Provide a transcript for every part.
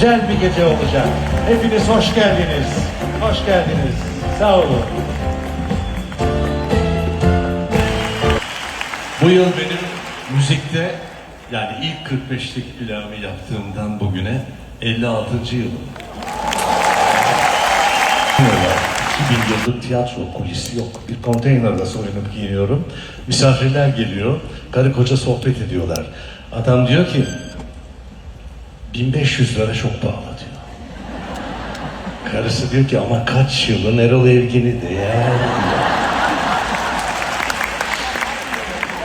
güzel bir gece olacak. Hepiniz hoş geldiniz. Hoş geldiniz. Sağ olun. Bu yıl benim müzikte yani ilk 45'lik planımı yaptığımdan bugüne 56. yılım. 2000 yıllık tiyatro kulisi yok. Bir konteynerde soyunup giyiniyorum. Misafirler geliyor. Karı koca sohbet ediyorlar. Adam diyor ki 1500 lira çok pahalı diyor. Karısı diyor ki ama kaç yılın Erol Evgin'i değer diyor.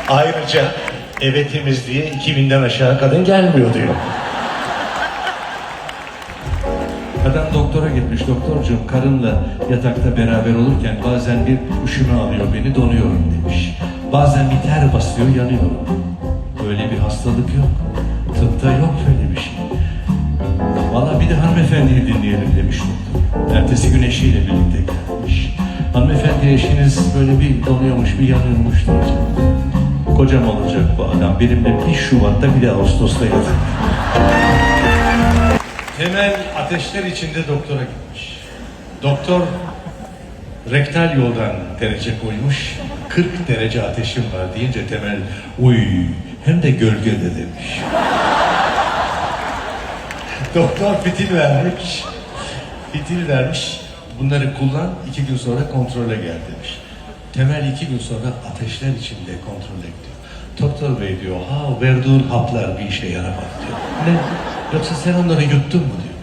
Ayrıca eve temizliğe 2000'den aşağı kadın gelmiyor diyor. Adam doktora gitmiş. Doktorcuğum karımla yatakta beraber olurken bazen bir üşüme alıyor beni donuyorum demiş. Bazen bir ter basıyor yanıyorum. Böyle bir hastalık yok. Tıpta yok böyle bir şey. Valla bir de hanımefendiyi dinleyelim demiş doktor. Ertesi gün eşiyle birlikte gelmiş. Hanımefendi eşiniz böyle bir donuyormuş bir yanıyormuş diyecek. Kocam olacak bu adam. Benimle bir Şubat'ta bir de Ağustos'ta yatar. Temel ateşler içinde doktora gitmiş. Doktor rektal yoldan derece koymuş. 40 derece ateşim var deyince Temel uy hem de gölgede demiş. Doktor fitil vermiş. Fitil vermiş. Bunları kullan iki gün sonra kontrole gel demiş. Temel iki gün sonra ateşler içinde kontrole gidiyor. Doktor bey diyor, ha verdiğin haplar bir işe yaramadı diyor. Ne? Yoksa sen onları yuttun mu diyor.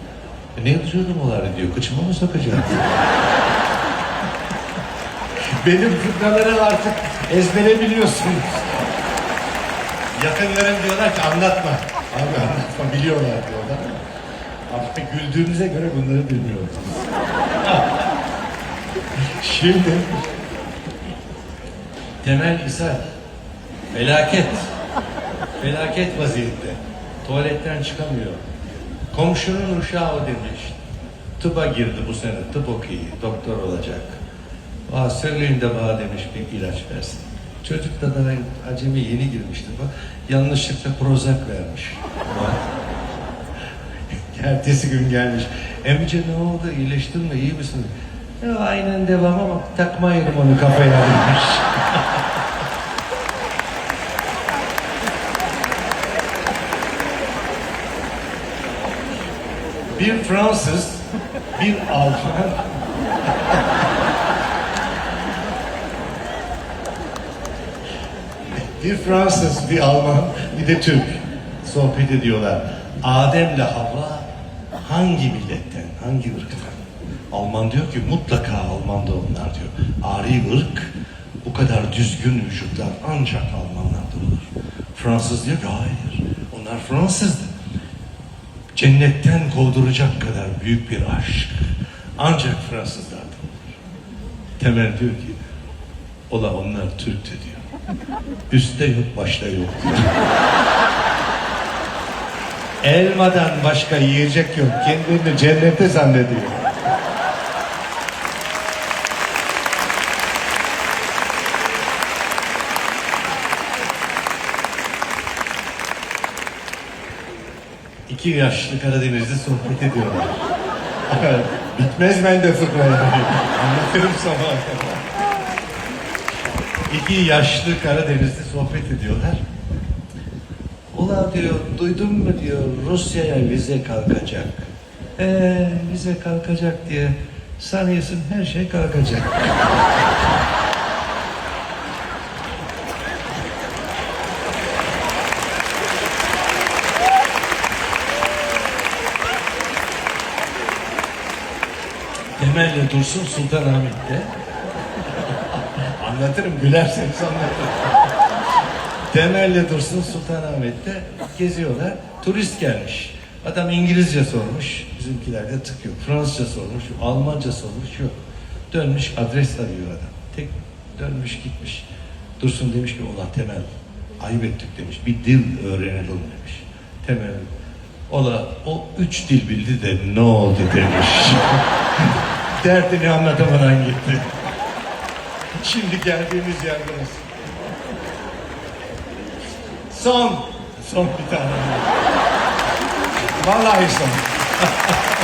E, ne yutuyordum onları diyor, kıçıma mı sokacağım? Benim fıkraları artık ezbere biliyorsunuz. Yakınlarım diyorlar ki anlatma. Abi anlatma biliyorlar diyorlar. Ama güldüğünüze göre bunları bilmiyorsunuz. Şimdi Temel İshal felaket. Felaket vaziyette. Tuvaletten çıkamıyor. Komşunun uşağı demiş. Tıpa girdi bu sene. Tıp okuyor. Doktor olacak. Aa, söyleyin bana demiş bir ilaç versin. Çocuk da daha acemi yeni girmişti bak. Yanlışlıkla Prozac vermiş. Ertesi gün gelmiş. Emice ne oldu? İyileştin mi? İyi misin? Ya, aynen devam ama takmayalım onu kafaya demiş. bir Fransız, bir Alman, bir Fransız, bir Alman, bir de Türk sohbet ediyorlar. Adem'le Havva hangi milletten, hangi ırktan? Alman diyor ki mutlaka Alman'da onlar diyor. Ari ırk bu kadar düzgün vücutlar ancak Almanlarda olur. Fransız diyor ki hayır onlar Fransızdı. Cennetten kovduracak kadar büyük bir aşk ancak Fransızlarda olur. Temel diyor ki ola onlar Türk'tü diyor. Üstte yok başta yok diyor. Elmadan başka yiyecek yok. Kendini cennette zannediyor. İki yaşlı Karadeniz'de sohbet ediyorlar. Bitmez bende fıkra yani. Anlatırım sabah. İki yaşlı Karadeniz'de sohbet ediyorlar. Ula diyor, duydun mu diyor, Rusya'ya vize kalkacak. Ee, vize kalkacak diye sanıyorsun her şey kalkacak. Temelli Dursun Sultanahmet'te. Anlatırım, gülerseniz anlatırım. Temelli Dursun Sultanahmet'te geziyorlar. Turist gelmiş. Adam İngilizce sormuş. Bizimkilerde tık yok. Fransızca sormuş. Almanca sormuş. Yok. Dönmüş adres arıyor adam. Tek dönmüş gitmiş. Dursun demiş ki ulan Temel ayıp ettik demiş. Bir dil öğrenelim demiş. Temel Ola o üç dil bildi de ne oldu demiş. Derdini anlatamadan gitti. Şimdi geldiğimiz yer burası. Son. Son bir tane. Vallahi son.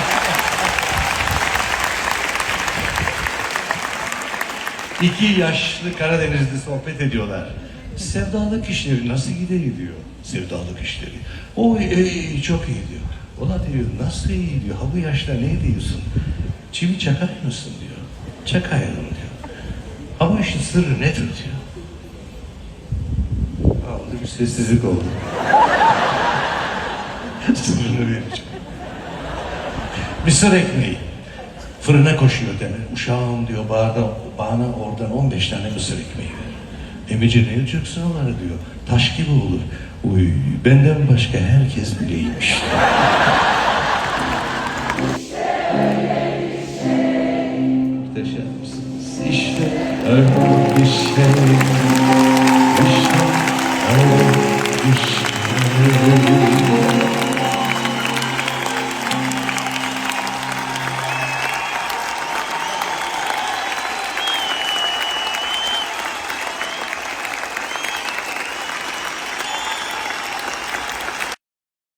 İki yaşlı Karadenizli sohbet ediyorlar. Sevdalık işleri nasıl gidiyor diyor. Sevdalık işleri. O iyi, çok iyi diyor. Ola diyor nasıl iyi diyor. Ha bu yaşta ne diyorsun? Çivi çakar mısın diyor. Çakayım diyor. Bu işin sırrı nedir diyor. Bir sessizlik oldu. Sırrını vereceğim. Mısır ekmeği. Fırına koşuyor deme. Uşağım diyor bana, bana oradan 15 tane mısır ekmeği ver. Emice ne yapacaksın onları diyor. Taş gibi olur. Uy benden başka herkes bileymiş. Muhteşem misiniz? İşte öyle bir şey.